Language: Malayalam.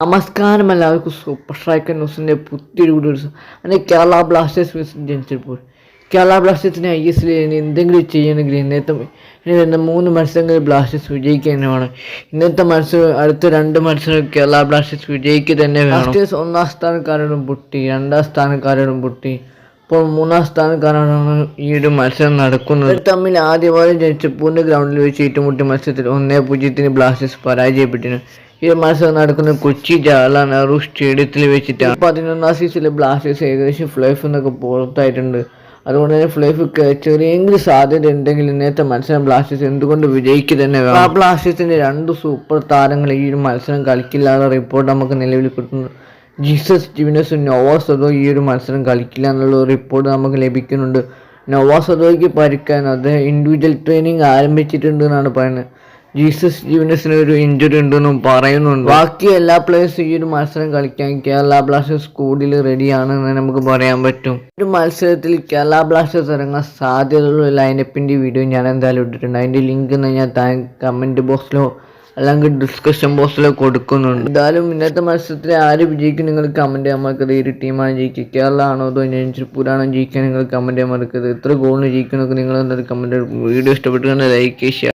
നമസ്കാരം എല്ലാവർക്കും. സൂപ്പർ സ്ട്രൈക്കർ ന്യൂസിന്റെ പുതിയൊരു വീഡിയോ അങ്ങനെ കേരള ബ്ലാസ്റ്റേഴ്സ് വേഴ്സസ് ജനിച്ചപ്പോൾ. കേരള ബ്ലാസ്റ്റേഴ്സിന് ഐ എസ് എല്ലിൽ എന്തെങ്കിലും ചെയ്യണമെങ്കിൽ ഇന്നത്തെ ഇനി വരുന്ന മൂന്ന് മത്സരങ്ങളിൽ ബ്ലാസ്റ്റേഴ്സ് വേണം ഇന്നത്തെ മത്സരം അടുത്ത രണ്ട് മത്സരം കേരള ബ്ലാസ്റ്റേഴ്സ് വിജയിക്കുക തന്നെ ബ്ലാസ്റ്റേഴ്സ് ഒന്നാം സ്ഥാനക്കാരോടും പൊട്ടി രണ്ടാം സ്ഥാനക്കാരോടും പൊട്ടി. ഇപ്പോൾ മൂന്നാം സ്ഥാനക്കാരാണ് ഈ ഒരു മത്സരം നടക്കുന്നത്. തമ്മിൽ ആദ്യമായി ജനിച്ചപ്പൂരിന്റെ ഗ്രൗണ്ടിൽ വെച്ച് ഏറ്റുമുട്ടിയ മത്സരത്തിൽ ഒന്നേ പൂജ്യത്തിന് ബ്ലാസ്റ്റേഴ്സ് പരാജയപ്പെട്ടിരുന്നു ഈ മത്സരം നടക്കുന്ന കൊച്ചി ജവഹർലാൽ നെഹ്റു സ്റ്റേഡിയത്തിൽ വെച്ചിട്ടാണ്. പതിനൊന്നാം സീസണിൽ ബ്ലാസ്റ്റേഴ്സ് ഏകദേശം ഫ്ലൈഫ് എന്നൊക്കെ പുറത്തായിട്ടുണ്ട്. അതുകൊണ്ട് തന്നെ ഫ്ലൈഫ് ചെറിയെങ്കിലും സാധ്യത ഉണ്ടെങ്കിൽ ഇന്നത്തെ മത്സരം ബ്ലാസ്റ്റേഴ്സ് എന്തുകൊണ്ട് വിജയിക്കുക തന്നെ ആ ബ്ലാസ്റ്റേഴ്സിന്റെ രണ്ട് സൂപ്പർ താരങ്ങൾ ഈ ഒരു മത്സരം കളിക്കില്ലാതെ റിപ്പോർട്ട് നമുക്ക് നിലവിൽ കിട്ടുന്നു. ജീസസ് ജിവിനസും നോവാസദോ ഈ ഒരു മത്സരം കളിക്കില്ല എന്നുള്ള റിപ്പോർട്ട് നമുക്ക് ലഭിക്കുന്നുണ്ട്. നോവാസദോയ്ക്ക് പരിക്കാൻ അദ്ദേഹം ഇൻഡിവിജ്വൽ ട്രെയിനിങ് ആരംഭിച്ചിട്ടുണ്ട് എന്നാണ് പറയുന്നത്. ജീസസ് ജീവനസിന് ഒരു ഇഞ്ചുറി ഉണ്ടെന്നും പറയുന്നുണ്ട്. ബാക്കി എല്ലാ പ്ലേയേഴ്സും ഈ ഒരു മത്സരം കളിക്കാൻ കേരള ബ്ലാസ്റ്റേഴ്സ് സ്കൂളിൽ റെഡിയാണെന്ന് നമുക്ക് പറയാൻ പറ്റും. ഒരു മത്സരത്തിൽ കേരള ബ്ലാസ്റ്റേഴ്സ് ഇറങ്ങാൻ സാധ്യതയുള്ള ലൈനപ്പിന്റെ വീഡിയോ ഞാൻ എന്തായാലും ഇട്ടിട്ടുണ്ട്. അതിന്റെ ലിങ്ക് ഞാൻ താൻ കമന്റ് ബോക്സിലോ അല്ലെങ്കിൽ ഡിസ്കഷൻ ബോക്സിൽ കൊടുക്കുന്നുണ്ട്. എന്തായാലും ഇന്നത്തെ മത്സരത്തിൽ ആര് വിജയിക്കും നിങ്ങൾ കമന്റ് ചെയ്യാൻ മറക്കരുത്. ഒരു ടീമാണ് ജയിക്കുക. കേരള ആണോ അതോ ജനിച്ചിപ്പൂരാണോ ജയിക്കുക നിങ്ങൾ കമന്റ് ചെയ്യാൻ മറക്കരുത്. എത്ര ഗോളിന് ജയിക്കണമെന്നൊക്കെ നിങ്ങൾ എന്തായാലും കമന്റ് വീഡിയോ ഇഷ്ടപ്പെട്ടുകൊണ്ട് ലൈക്ക് ചെയ്യുക